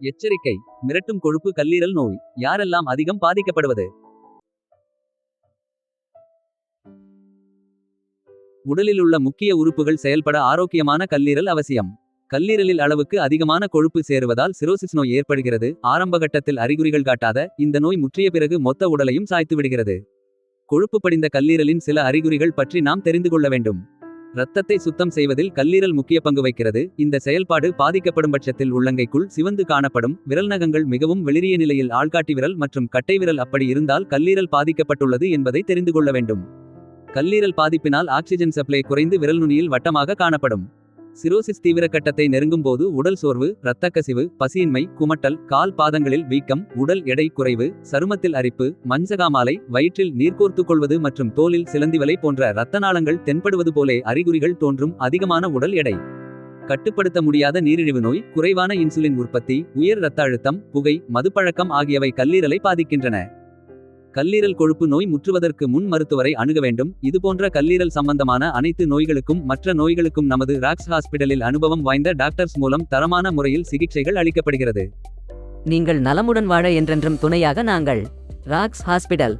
எச்சரிக்கை மிரட்டும் கொழுப்பு கல்லீரல் நோய் யாரெல்லாம் அதிகம் பாதிக்கப்படுவது? உடலில் உள்ள முக்கிய உறுப்புகள் செயல்பட ஆரோக்கியமான கல்லீரல் அவசியம். கல்லீரலில் அளவுக்கு அதிகமான கொழுப்பு சேருவதால் சிரோசிஸ் நோய் ஏற்படுகிறது. ஆரம்ப கட்டத்தில் அறிகுறிகள் காட்டாத இந்த நோய் முற்றிய பிறகு மொத்த உடலையும் சாய்த்து விடுகிறது கொழுப்பு படிந்த கல்லீரலின் சில அறிகுறிகள் பற்றி நாம் தெரிந்து கொள்ள வேண்டும். இரத்தத்தை சுத்தம் செய்வதில் கல்லீரல் முக்கிய பங்கு வகிக்கிறது. இந்த செயல்பாடு பாதிக்கப்படும் பட்சத்தில் உள்ளங்கைக்குள் சிவந்து காணப்படும். விரல் நகங்கள் மிகவும் வெளிரிய நிலையில் ஆள்காட்டி விரல் மற்றும் கட்டை விரல் அப்படி இருந்தால் கல்லீரல் பாதிக்கப்பட்டுள்ளது என்பதை தெரிந்து கொள்ள வேண்டும். கல்லீரல் பாதிப்பினால் ஆக்சிஜன் சப்ளை குறைந்து விரல் நுனியில் வட்டமாக காணப்படும். சிரோசிஸ் தீவிர கட்டத்தை நெருங்கும் போது உடல் சோர்வு இரத்த கசிவு பசியின்மை குமட்டல் கால் பாதங்களில் வீக்கம் உடல் எடை குறைவு சருமத்தில் அரிப்பு மஞ்சகாமாலை வயிற்றில் நீர்கோர்த்துக் கொள்வது மற்றும் தோலில் சிலந்திவலை போன்ற இரத்த நாளங்கள் தென்படுவது போலே அறிகுறிகள் தோன்றும் அதிகமான உடல் எடை. கட்டுப்படுத்த முடியாத நீரிழிவு நோய் குறைவான இன்சுலின் உற்பத்தி உயர் இரத்த அழுத்தம் புகை மதுப்பழக்கம் ஆகியவை கல்லீரலை பாதிக்கின்றன. கல்லீரல் கொழுப்பு நோய் முற்றுவதற்கு முன் மருத்துவரை அணுக வேண்டும். இதுபோன்ற கல்லீரல் சம்பந்தமான அனைத்து நோய்களுக்கும் மற்ற நோய்களுக்கும் நமது ராக்ஸ் ஹாஸ்பிடலில் அனுபவம் வாய்ந்த டாக்டர்ஸ் மூலம் தரமான முறையில் சிகிச்சைகள் அளிக்கப்படுகிறது. நீங்கள் நலமுடன் வாழ என்றென்றும் துணையாக நாங்கள் ராக்ஸ் ஹாஸ்பிடல்.